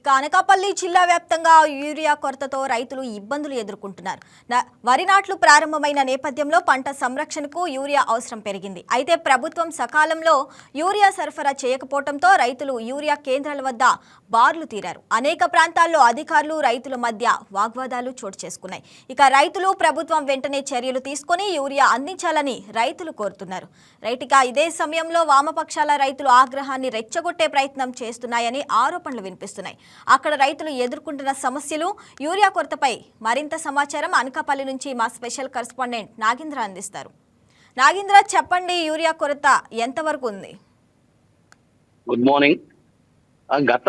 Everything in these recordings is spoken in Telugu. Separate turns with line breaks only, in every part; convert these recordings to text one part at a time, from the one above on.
ఇక అనకాపల్లి జిల్లా వ్యాప్తంగా యూరియా కొరతతో రైతులు ఇబ్బందులు ఎదుర్కొంటున్నారు. న- వరి నాట్లు ప్రారంభమైన నేపథ్యంలో పంట సంరక్షణకు యూరియా అవసరం పెరిగింది. అయితే ప్రభుత్వం సకాలంలో యూరియా సరఫరా చేయకపోవడంతో రైతులు యూరియా కేంద్రాల వద్ద బార్లు తీరారు. అనేక ప్రాంతాల్లో అధికారులు రైతుల మధ్య వాగ్వాదాలు చోటు చేసుకున్నాయి. ఇక రైతులు ప్రభుత్వం వెంటనే చర్యలు తీసుకొని యూరియా అందించాలని రైతులు కోరుతున్నారు. రైతుగా ఇదే సమయంలో వామపక్షాల రైతులు ఆగ్రహాన్ని రెచ్చగొట్టే ప్రయత్నం చేస్తున్నాయని ఆరోపణలు వినిపిస్తున్నాయి. అక్కడ రైతులు ఎదుర్కొంటున్న సమస్యలు యూరియా కొరతపై మరింత సమాచారం అనకాపల్లి నుంచి మా స్పెషల్ కరస్పాండెంట్ నాగేంద్ర అందిస్తారు. నాగేంద్ర చెప్పండి యూరియా కొరత ఎంతవరకు ఉంది?
గుడ్ మార్నింగ్ గత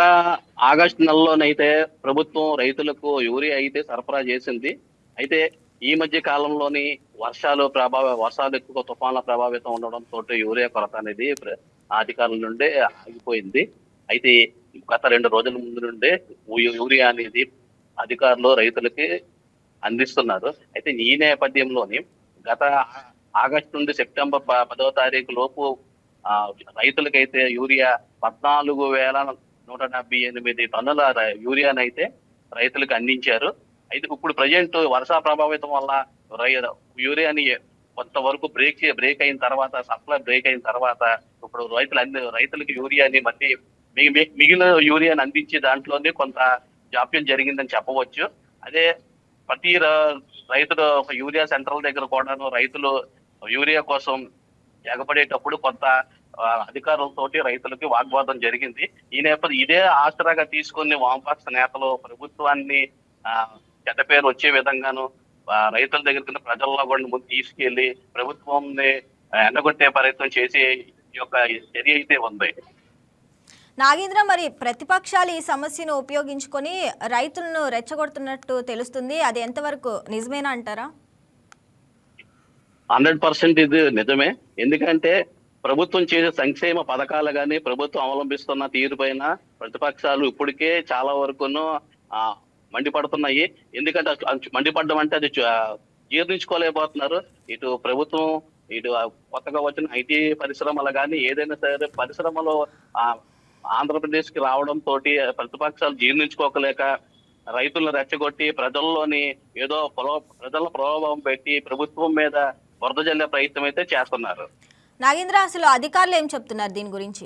ఆగస్టు నెలలోనైతే ప్రభుత్వం రైతులకు యూరియా అయితే సరఫరా చేసింది. అయితే ఈ మధ్య కాలంలోని వర్షాలు ప్రభావ వర్షాలు ఎక్కువ తుఫాన్ల ప్రభావితం ఉండడం తోటి యూరియా కొరత అనేది ప్ర- అధికారుల నుండి ఆగిపోయింది. అయితే గత రెండు రోజుల ముందు నుండే యూరియా అనేది అధికారులు రైతులకి అందిస్తున్నారు. అయితే ఈ నేపథ్యంలోని గత ఆగస్టు నుండి సెప్టెంబర్ పదో పదవ తారీఖు లోపు రైతులకైతే యూరియా పద్నాలుగు వేల నూట డెబ్బై ఎనిమిది టన్నుల ర- యూరియానైతే రైతులకు అందించారు. అయితే ఇప్పుడు ప్రజెంట్ వర్షా ప్రభావితం వల్ల రై యూరియాని కొంతవరకు బ్రేక్ బ్రేక్ అయిన తర్వాత సప్లై బ్రేక్ అయిన తర్వాత ఇప్పుడు రైతులు అన్ని రైతులకు యూరియాని మళ్ళీ మిగిలిన యూరియాను అందించే దాంట్లోనే కొంత జాప్యం జరిగిందని చెప్పవచ్చు. అదే ప్రతి ర- రైతులు ఒక యూరియా సెంటర్ల దగ్గర కూడాను రైతులు యూరియా కోసం ఎగపడేటప్పుడు కొంత ఆ, అధికారులతోటి రైతులకి వాగ్వాదం జరిగింది. ఈ నేపథ్యం ఇదే ఆసరాగా తీసుకుని వామపక్ష నేతలు ప్రభుత్వాన్ని ఆ, చెడ్డ పేరు వచ్చే విధంగాను రైతుల దగ్గరికి ప్రజల్లో కూడా ముందు తీసుకెళ్ళి ప్రభుత్వంని ఎండగొట్టే ప్రయత్నం చేసే ఈ యొక్క చర్య అయితే ఉంది.
నాగేంద్ర మరి ప్రతిపక్షాలు ఈ సమస్యను ఉపయోగించుకొని రైతులను రెచ్చగొడుతున్నట్టు తెలుస్తుంది. అది ఎంతవరకు నిజమేనా అంటారా?
హండ్రెడ్ పర్సెంట్ ఇది నిజమే. ఎందుకంటే ప్రభుత్వం చేసే సంక్షేమ పథకాలు కానీ ప్రభుత్వం అవలంబిస్తున్న తీరు పైన ప్రతిపక్షాలు ఇప్పటికే చాలా వరకును ఆ, మండిపడుతున్నాయి. ఎందుకంటే అసలు మండిపడడం అంటే అది జీర్ణించుకోలేకపోతున్నారు. ఇటు ప్రభుత్వం ఇటు కొత్తగా వచ్చిన ఐటీ పరిశ్రమలు కానీ ఏదైనా సరే పరిశ్రమలు ఆ, ఆంధ్రప్రదేశ్కి రావడం తోటి ప్రతిపక్షాలు జీర్ణించుకోకలేక రైతులను రెచ్చగొట్టి ప్రజల్లోని ఏదో ప్రజల ప్రభావం పెట్టి ప్రభుత్వం మీద వరద జల్లే ప్రయత్నం అయితే చేస్తున్నారు.
నాగేంద్ర అసలు అధికారులు ఏం చెప్తున్నారు దీని గురించి?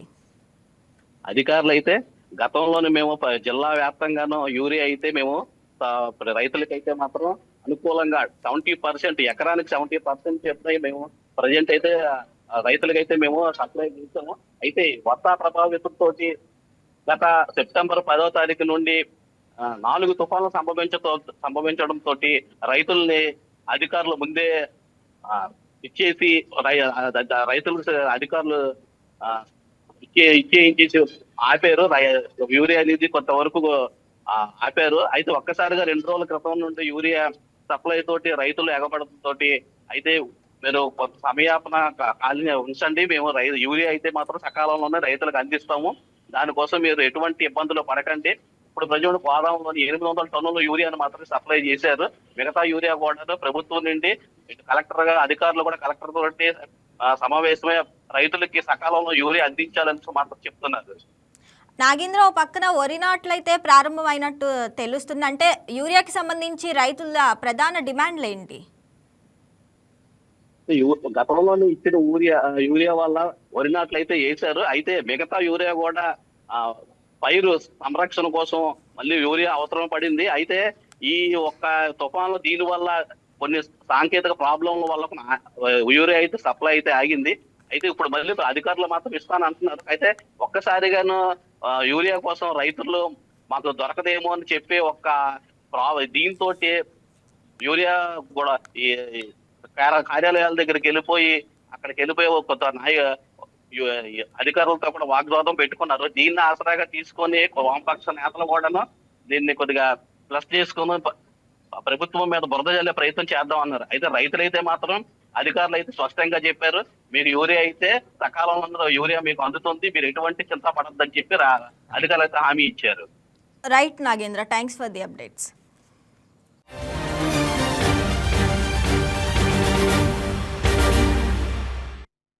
అధికారులు అయితే గతంలోనే మేము జిల్లా వ్యాప్తంగాను యూరియా అయితే మేము రైతులకైతే మాత్రం అనుకూలంగా సెవెంటీ పర్సెంట్ ఎకరానికి సెవెంటీ పర్సెంట్ చెప్పినాయి మేము ప్రజెంట్ అయితే రైతులకైతే మేము సప్లై చేస్తాము అయితే వర్షా ప్రభావితంతో గత సెప్టెంబర్ పదో తారీఖు నుండి నాలుగు తుఫాన్లు సంభవించతో సంభవించడం తోటి రైతుల్ని అధికారులు ముందే ఇచ్చేసి రైతులకు అధికారులు ఆ, ఇచ్చే ఇచ్చేయించేసి ఆపారు. రై- యూరియా అనేది కొంతవరకు ఆపారు. అయితే ఒక్కసారిగా రెండు రోజుల క్రితం నుండి యూరియా సప్లై తోటి రైతులు ఎగబడటం తోటి అయితే మీరు కొంత సమయాపన కా- ఖాళీ ఉంచండి. మేము రైతు యూరియా అయితే మాత్రం సకాలంలోనే రైతులకు అందిస్తాము. దానికోసం మీరు ఎటువంటి ఇబ్బందులు పడకండి. ఇప్పుడు ప్రజలు గోదావరిలోని ఎనిమిది వందల టన్నుల యూరియాను మాత్రం సప్లై చేశారు. మిగతా యూరియా కూడా ప్రభుత్వం నుండి కలెక్టర్గా అధికారులు కూడా కలెక్టర్ తోటి సమావేశమై రైతులకి సకాలంలో యూరియా అందించాలని మాత్రం చెప్తున్నారు.
నాగేంద్ర ఓ పక్కన వరి నాట్లయితే ప్రారంభమైనట్టు తెలుస్తుంది అంటే యూరియాకి సంబంధించి రైతుల ప్రధాన డిమాండ్లు ఏంటి
గతంలోనే ఇచ్చిన యూరియా యూరియా వల్ల వరి నాట్లు అయితే వేశారు. అయితే మిగతా యూరియా కూడా ఆ, పైరు సంరక్షణ కోసం మళ్ళీ యూరియా అవసరం పడింది. అయితే ఈ ఒక్క తుఫాన్లు దీని వల్ల కొన్ని సాంకేతిక ప్రాబ్లంల వల్ల యూరియా అయితే సప్లై అయితే ఆగింది. అయితే ఇప్పుడు మళ్ళీ అధికారులు మాత్రం ఇస్తాను అంటున్నారు అయితే ఒక్కసారిగాను యూరియా కోసం రైతులు మాకు దొరకదేమో అని చెప్పి ఒక్క ప్రా- దీంతో యూరియా కూడా ఈ కార్యాలయాల దగ్గరికి వెళ్ళిపోయి అక్కడికి వెళ్ళిపోయి ఒక కొంత నాయ అధికారులతో కూడా వాగ్వాదం పెట్టుకున్నారు. దీన్ని ఆసరాగా తీసుకొని వామపక్ష నేతలు కూడాను దీన్ని కొద్దిగా ప్లస్ చేసుకుని ప్రభుత్వం మీద బురద జల్లే ప్రయత్నం చేద్దాం అన్నారు. అయితే రైతులైతే మాత్రం అధికారులు అయితే స్పష్టంగా చెప్పారు మీరు యూరియా అయితే సకాలంలో యూరియా మీకు అందుతుంది మీరు ఎటువంటి చింత పడద్దని చెప్పి అధికారులు అయితే హామీ ఇచ్చారు.
Right Nagendra thanks for the updates.